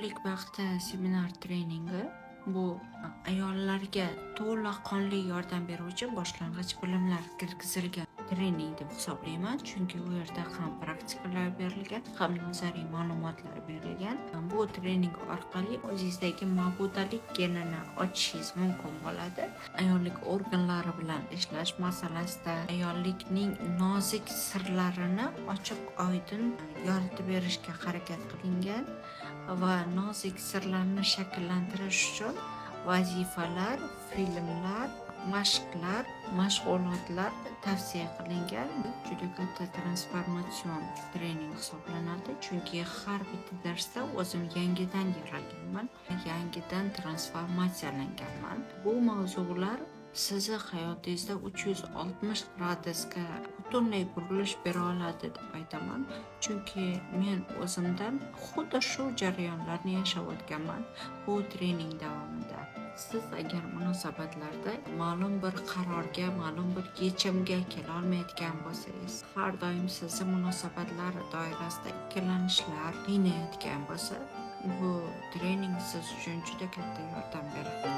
oylik baxti seminar treningi bu ayollarga to'laqonli yordam beruvchi boshlang'ich bilimlar kirgizilgan. Trening deb hisoblayman chunki u yerda ham praktikalar berilgan ham nazariy ma'lumotlar berilgan. Bu trening orqali o'zingizdagi ma'budalik genini ochishingiz mumkin bo'ladi. Ayollik organlari bilan ishlash masalasida ayollikning nozik sirlarini ochiq oydin yoritib berishga harakat qilingan va nozik sirlarni shakllantirish uchun vazifalar filmlar mashqlar mashg'ulotlar tavsiya qilingan. Bu juda katta transformatsion trening hisoblanadi. Chunki har bitta darsda o'zim yangidan yaralganman yangidan transformatsiyalanganman bu mavzular sizni hayotingizda uch yuz oltmish gradusga butunlay burilish bera oladi deb aytaman. Chunki men o'zimdan xuddi shu jarayonlarni yashab o'tganman bu trening davomida. Siz agar munosabatlarda ma'lum bir qarorga ma'lum bir yechimga kelolmayotgan bo'lsangiz har doim sizni munosabatlar doirasida ikkilanishlar qiynayotgan bo'lsa bu trening siz uchun juda katta yordam beradi